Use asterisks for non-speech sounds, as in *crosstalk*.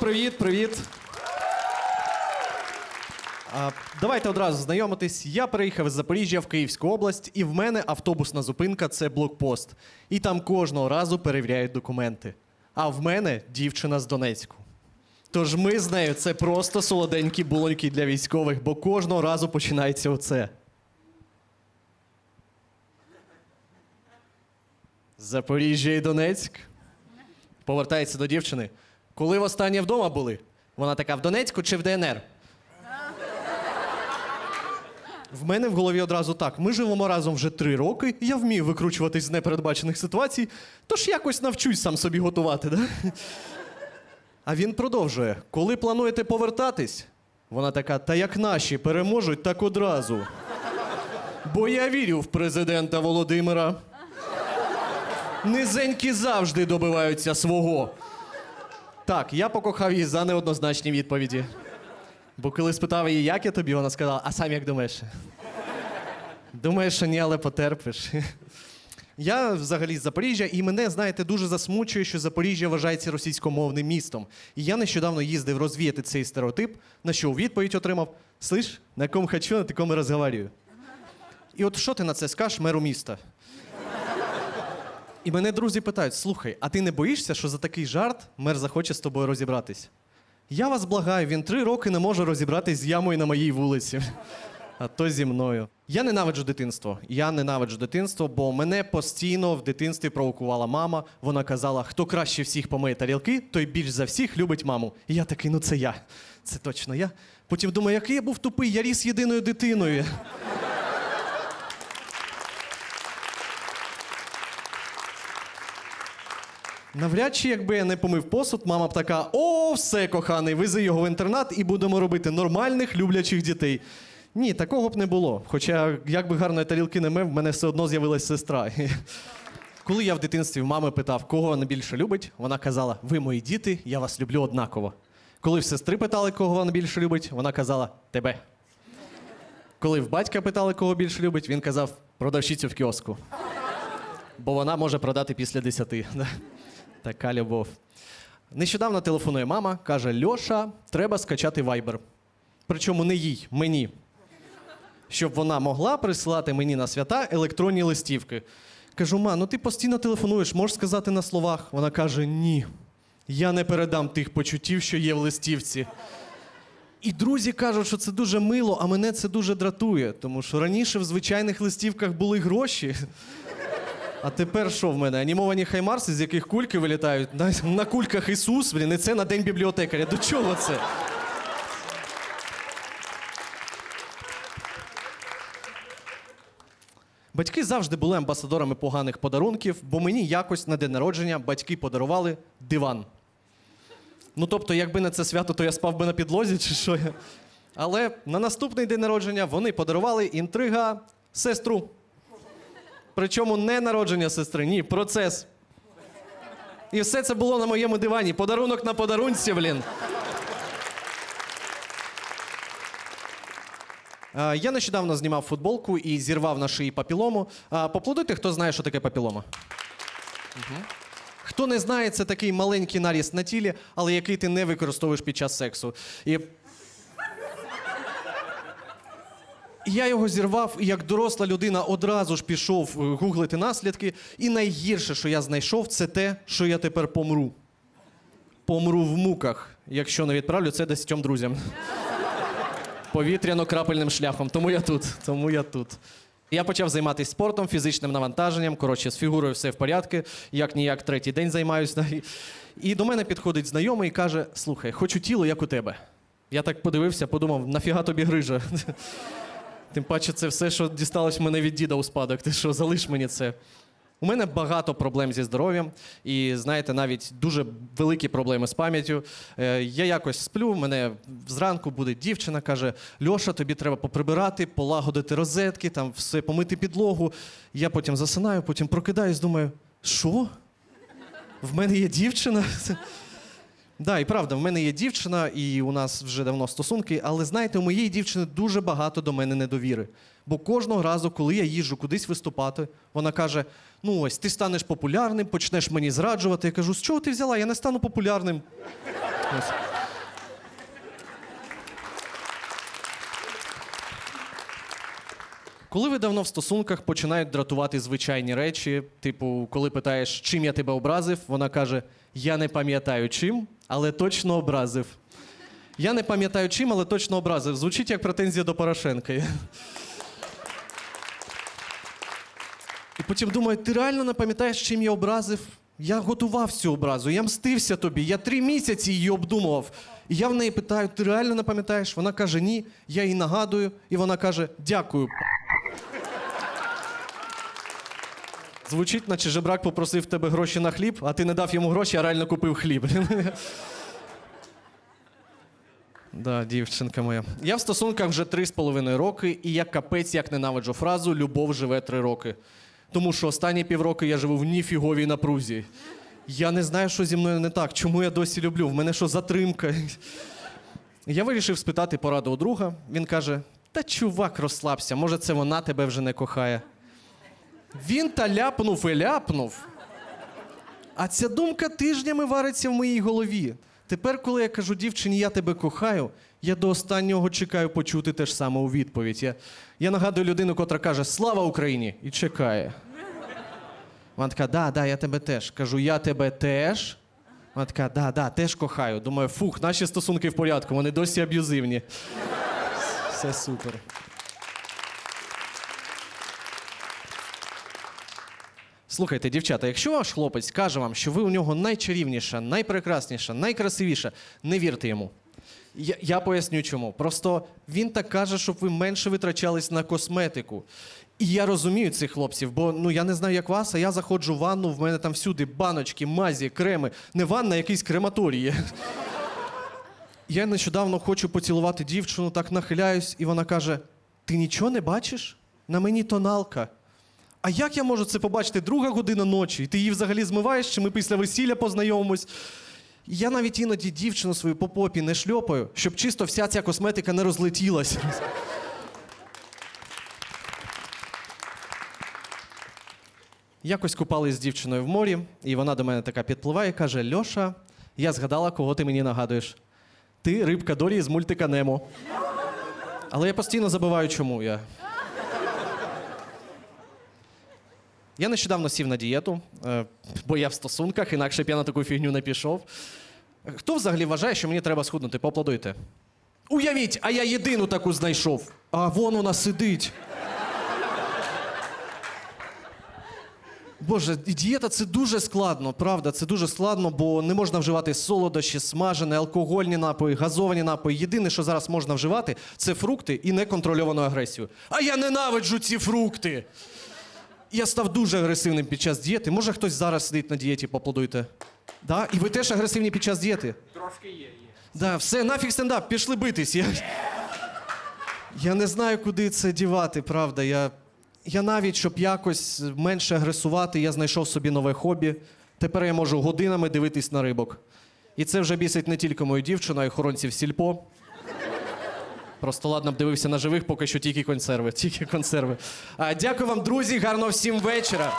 привіт, привіт. А, давайте одразу знайомитись. Я переїхав з Запоріжжя в Київську область, і в мене автобусна зупинка це блокпост. І там кожного разу перевіряють документи. А в мене дівчина з Донецьку. Тож ми з нею це просто солоденькі булоньки для військових, бо кожного разу починається оце. Запоріжжя і Донецьк. Повертається до дівчини. Коли востаннє вдома були? Вона така в Донецьку чи в ДНР? В мене в голові одразу так. Ми живемо разом вже три роки, я вмію викручуватись з непередбачених ситуацій, тож якось навчусь сам собі готувати, да? А він продовжує: коли плануєте повертатись? Вона така, та як наші переможуть, так одразу. Бо я вірю в президента Володимира. Низенькі завжди добиваються свого. Так, я покохав її за неоднозначні відповіді. Бо коли спитав її, як я тобі, вона сказала, а сам як думаєш? Думаєш, що ні, але потерпиш. Я взагалі з Запоріжжя, і мене, знаєте, дуже засмучує, що Запоріжжя вважається російськомовним містом. І я нещодавно їздив розвіяти цей стереотип, на що у відповідь отримав: Слиш, на ком хочу, на такому і розговорюю. І от що ти на це скажеш меру міста? І мене друзі питають: слухай, а ти не боїшся, що за такий жарт мер захоче з тобою розібратись? Я вас благаю, він три роки не може розібратись з ямою на моїй вулиці. А то зі мною. Я ненавиджу дитинство. Я ненавиджу дитинство, бо мене постійно в дитинстві провокувала мама. Вона казала, хто краще всіх помиє тарілки, той більш за всіх любить маму. І я такий, ну це я. Це точно я. Потім думаю, який я був тупий, я ріс єдиною дитиною. Навряд чи, якби я не помив посуд, мама б така: о, все, коханий, вези його в інтернат і будемо робити нормальних люблячих дітей. Ні, такого б не було. Хоча, як би гарної тарілки не мив, в мене все одно з'явилась сестра. *laughs* Коли я в дитинстві в мами питав, кого вона більше любить, вона казала: Ви мої діти, я вас люблю однаково. Коли в сестри питали, кого вона більше любить, вона казала тебе. Коли в батька питали, кого більше любить, він казав продавщицю в кіоску. Бо вона може продати після десяти. *laughs* Така любов. Нещодавно телефонує мама, каже: Льоша, треба скачати Viber. Причому не їй, мені. Щоб вона могла присилати мені на свята електронні листівки. Кажу, ма, ну ти постійно телефонуєш, можеш сказати на словах. Вона каже: ні. Я не передам тих почуттів, що є в листівці. І друзі кажуть, що це дуже мило, а мене це дуже дратує, тому що раніше в звичайних листівках були гроші. А тепер що в мене? Анімовані хаймарси, з яких кульки вилітають? На, на кульках Ісус, блін, і це на день бібліотекаря. До чого це? Батьки завжди були амбасадорами поганих подарунків, бо мені якось на день народження батьки подарували диван. Ну, тобто, якби не це свято, то я спав би на підлозі чи що. я. Але на наступний день народження вони подарували інтрига сестру. Причому не народження сестри, ні, процес. І все це було на моєму дивані. Подарунок на подарунці, блін. Я нещодавно знімав футболку і зірвав на шиї папілому. Поплодуйте, хто знає, що таке папілома. Хто не знає, це такий маленький наріст на тілі, але який ти не використовуєш під час сексу. І Я його зірвав, і як доросла людина одразу ж пішов е, гуглити наслідки. І найгірше, що я знайшов, це те, що я тепер помру. Помру в муках, якщо не відправлю це десятьом друзям. Повітряно-крапельним шляхом. Тому я тут. Тому я тут. Я почав займатися спортом, фізичним навантаженням. Коротше, з фігурою все в порядку. Як ніяк третій день займаюся. І до мене підходить знайомий і каже: слухай, хочу тіло, як у тебе. Я так подивився, подумав, нафіга тобі грижа. Тим паче, це все, що дісталось мене від діда у спадок. Ти що, залиш мені це. У мене багато проблем зі здоров'ям, і знаєте, навіть дуже великі проблеми з пам'яттю. Е, я якось сплю, мене зранку буде дівчина, каже: Льоша, тобі треба поприбирати, полагодити розетки, там все помити підлогу. Я потім засинаю, потім прокидаюсь, думаю, що? В мене є дівчина? *laughs* Да, і правда, в мене є дівчина, і у нас вже давно стосунки. Але знаєте, у моєї дівчини дуже багато до мене недовіри. Бо кожного разу, коли я їжу кудись виступати, вона каже: Ну ось ти станеш популярним, почнеш мені зраджувати. Я кажу, з чого ти взяла? Я не стану популярним. Коли ви давно в стосунках починають дратувати звичайні речі, типу, коли питаєш, чим я тебе образив, вона каже: Я не пам'ятаю чим, але точно образив. Я не пам'ятаю чим, але точно образив. Звучить як претензія до Порошенка. І потім думаю, ти реально не пам'ятаєш, чим я образив? Я готував цю образу, я мстився тобі, я три місяці її обдумував. І я в неї питаю: ти реально не пам'ятаєш? Вона каже, ні, я їй нагадую, і вона каже: дякую. Звучить, наче жебрак попросив тебе гроші на хліб, а ти не дав йому гроші, а реально купив хліб. *laughs* Да, дівчинка моя. Я в стосунках вже три з половиною роки, і я капець як ненавиджу фразу Любов живе три роки. Тому що останні півроки я живу в ніфіговій напрузі. Я не знаю, що зі мною не так. Чому я досі люблю? В мене що затримка? *laughs* Я вирішив спитати пораду у друга. Він каже: Та чувак, розслабся, може, це вона тебе вже не кохає. Він та ляпнув і ляпнув. А ця думка тижнями вариться в моїй голові. Тепер, коли я кажу дівчині, я тебе кохаю, я до останнього чекаю почути те ж саме у відповідь. Я, я нагадую людину, котра каже Слава Україні! і чекає. Вона така, да, да, я тебе теж. Кажу, я тебе теж. Вона така, да, да, теж кохаю. Думаю, фух, наші стосунки в порядку, вони досі аб'юзивні. Все супер. Слухайте, дівчата, якщо ваш хлопець каже вам, що ви у нього найчарівніша, найпрекрасніша, найкрасивіша, не вірте йому. Я, я поясню чому. Просто він так каже, щоб ви менше витрачались на косметику. І я розумію цих хлопців, бо ну я не знаю, як вас, а я заходжу в ванну, в мене там всюди баночки, мазі, креми. Не ванна, а якийсь крематорій. *laughs* Я нещодавно хочу поцілувати дівчину, так нахиляюсь, і вона каже: Ти нічого не бачиш? На мені тоналка. А як я можу це побачити друга година ночі? І ти її взагалі змиваєш, чи ми після весілля познайомимось? Я навіть іноді дівчину свою по попі не шльопаю, щоб чисто вся ця косметика не розлетілась. Якось купались з дівчиною в морі, і вона до мене така підпливає і каже: Льоша, я згадала, кого ти мені нагадуєш. Ти рибка Дорі з мультика Немо. Але я постійно забуваю, чому я. Я нещодавно сів на дієту, е, бо я в стосунках, інакше б я на таку фігню не пішов. Хто взагалі вважає, що мені треба схуднути? Поаплодуйте. Уявіть, а я єдину таку знайшов. А вон вона сидить. Боже, дієта це дуже складно, правда, це дуже складно, бо не можна вживати солодощі, смажені, алкогольні напої, газовані напої. Єдине, що зараз можна вживати, це фрукти і неконтрольовану агресію. А я ненавиджу ці фрукти. Я став дуже агресивним під час дієти. Може, хтось зараз сидить на дієті, поаплодуйте. Да? І ви теж агресивні під час дієти? Трошки є, є. Да, все, нафіг стендап, пішли битись. Я, я не знаю, куди це дівати, правда. Я, я навіть, щоб якось менше агресувати, я знайшов собі нове хобі. Тепер я можу годинами дивитись на рибок. І це вже бісить не тільки мою дівчину, а й охоронців сільпо. Просто ладно б дивився на живих, поки що тільки консерви. Тільки консерви. А, дякую вам, друзі, гарного всім вечора.